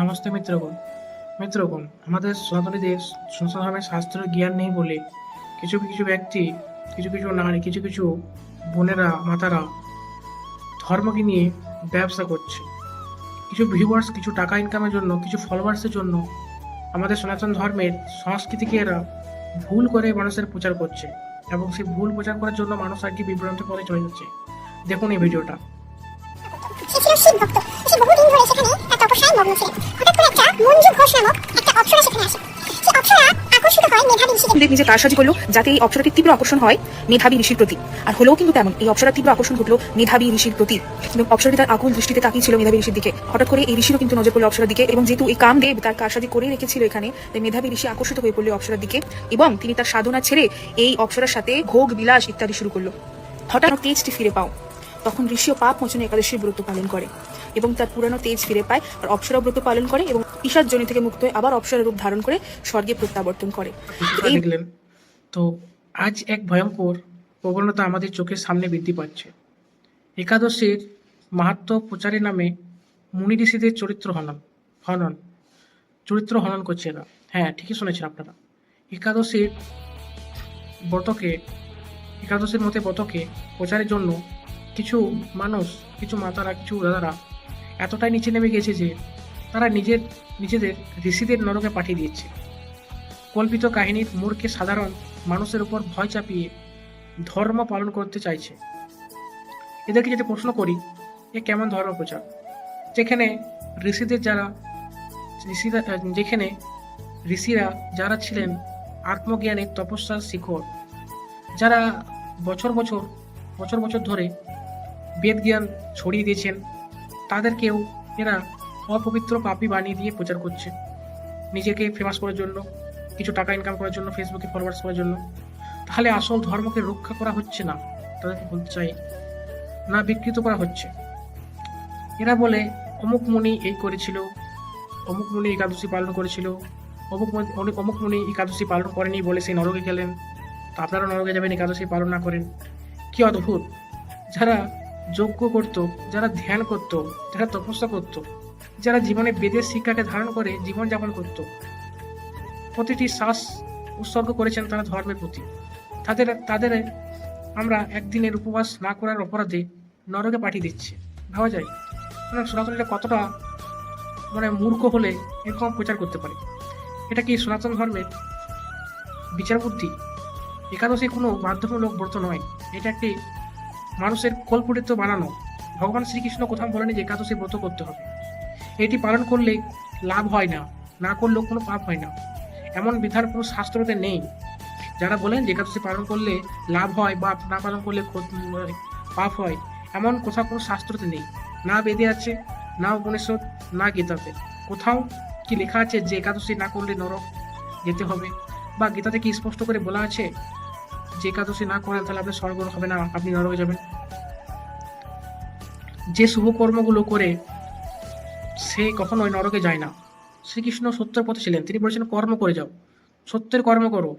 নমস্তে মিত্রগণ। মিত্রগণ, আমাদের সনাতনীদের সনাতন ধর্মের শাস্ত্রের জ্ঞান নেই বলে কিছু কিছু ব্যক্তি, কিছু কিছু নারী, কিছু কিছু বোনেরা, মাতারা ধর্মকে নিয়ে ব্যবসা করছে। কিছু ভিউয়ার্স কিছু টাকা ইনকামের জন্য, কিছু ফলোয়ার্সের জন্য আমাদের সনাতন ধর্মের সংস্কৃতিকে এরা ভুল করে মানুষের প্রচার করছে এবং সেই ভুল প্রচার করার জন্য মানুষ আর কি বিভ্রান্ত পথে চলে যাচ্ছে। দেখুন এই ভিডিওটা। ছিলেন হঠাৎ করে একটা মঞ্জু ঘোষ নামক একটা অপ্সরা সেখানে আসে। অপ্সরা আকর্ষিত হয় মেধাবী দেব নিজে কারসাজি করল, যাতে এই অপ্সরাটির তীব্র আকর্ষণ হয় মেধাবী ঋষির প্রতি। আর হলেও কিন্তু তেমন, এই অপ্সরার তীব্র আকর্ষণ ঘটলো মেধাবী ঋষির প্রতি। এবং অপ্সরাটি তার আকুল দৃষ্টিতে তাকিয়ে ছিল মেধাবী ঋষির দিকে। হঠাৎ করে এই ঋষিরও কিন্তু নজর পড়ল অপ্সরার দিকে, এবং যেহেতু এই কামদেব তার কারসাজি করে রেখেছিল এখানে, তাই মেধাবী ঋষি আকর্ষিত হয়ে পড়ল অপ্সরার দিকে, এবং তিনি তার সাধনা ছেড়ে এই অপ্সরার সাথে ভোগ, বিলাস ইত্যাদি শুরু করল। হঠাৎ তেজটি ফিরে পাও। তখন ঋষিও পাপ মোচনে একাদশীর ব্রত পালন করে। এবং তার পুরানো তেজ ফিরে পায় আর অপ্সরা ব্রত পালন করে এবং ঈশার জনি থেকে মুক্ত হয়ে আবার অপ্সরা রূপ ধারণ করে স্বর্গে প্রত্যাবর্তন করে। দেখলেন তো আজ এক ভয়ঙ্কর প্রবণতা আমাদের চোখের সামনে বৃদ্ধি পাচ্ছে। একাদশীর মাহাত্ম প্রচারের নামে মুনি ঋষিদের চরিত্র হনন হনন চরিত্র হনন করছে এরা। হ্যাঁ ঠিকই শুনেছেন আপনারা। একাদশীর ব্রতকে একাদশীর মতে ব্রতকে প্রচারের জন্য কিছু মানুষ কিছু মাতারা কিছু দাদারা এতটাই নিচে নেমে গেছে যে তারা নিজের, নিজেদের ঋষিদের নরকে পাঠিয়ে দিচ্ছে কল্পিত কাহিনীর মূর্খে সাধারণ মানুষের উপর ভয় চাপিয়ে ধর্ম পালন করতে চাইছে। এদেরকে যদি প্রশ্ন করি, এ কেমন ধর্ম প্রচার? যেখানে ঋষিদের যারা, ঋষিরা, যেখানে ঋষিরা যারা ছিলেন আত্মজ্ঞানের তপস্যার শিখর, যারা বছর বছর বছর বছর ধরে বেদ জ্ঞান ছড়িয়ে দিয়েছেন তাদেরকেও এরা অপবিত্র পাপী বানিয়ে দিয়ে প্রচার করছে। নিজেকে ফেমাস করার জন্য, কিছু টাকা ইনকাম করার জন্য ফেসবুকে ফলোয়ার্স করার জন্য। তাহলে আসল ধর্মকে রক্ষা করা হচ্ছে না, তাদেরকে বলতে চাই না বিকৃত করা হচ্ছে। এরা বলে, অমুক মুনি এই করেছিল, অমুক মুনি একাদশী পালন করেছিল, অমুক অনেক অমুক মুনি একাদশী পালন করেনি বলে সেই নরকে গেলেন। তা আপনারা নরকে যাবেন, একাদশী পালন না করেন। কি অদ্ভুত! যারা যজ্ঞ করত, যারা ধ্যান করত, যারা তপস্যা করত, যারা জীবনে বেদের শিক্ষাকে ধারণ করে জীবনযাপন করত। প্রতিটি শ্বাস উৎসর্গ করেছেন তারা ধর্মের প্রতি। তাদের তাদের আমরা একদিনের উপবাস না করার অপরাধে নরকে পাঠিয়ে দিচ্ছে। ভাবা যায়? মানে সনাতনীরা কতটা মানে মূর্খ হলে এরকম প্রচার করতে পারে। এটা কি সনাতন ধর্মের বিচার বুদ্ধি একাদশী কোনো বাধ্যতামূলক ব্রত নয়। এটা একটি মানুষের কল্পনিত বানানো ভগবান শ্রীকৃষ্ণ কোথাও বলেনি যে একাদশী ব্রত করতে হবে। এটি পালন করলে লাভ হয় না না করলেও কোনো পাপ হয় না। এমন বিধান কোনো শাস্ত্রতে নেই। যারা বলেন যে একাদশী পালন করলে লাভ হয় বা না পালন করলে পাপ হয়, এমন কোথাও কোনো শাস্ত্রতে নেই। না বেদে আছে, না উপনিষদ, না গীতাতে। কোথাও কি লেখা আছে যে একাদশী না করলে নরক যেতে হবে? বা গীতাতে কি স্পষ্ট করে বলা আছে? যে একাদশী না করেন, তাহলে আপনার স্বর্গ হবে না, আপনি নরকে যাবেন। যে শুভকর্মগুলো করে, সে কখনোই নরকে যায় না। শ্রীকৃষ্ণ সত্যের পথে ছিলেন। তিনি বলেছেন, কর্ম করে যাও। সত্যের কর্ম করো।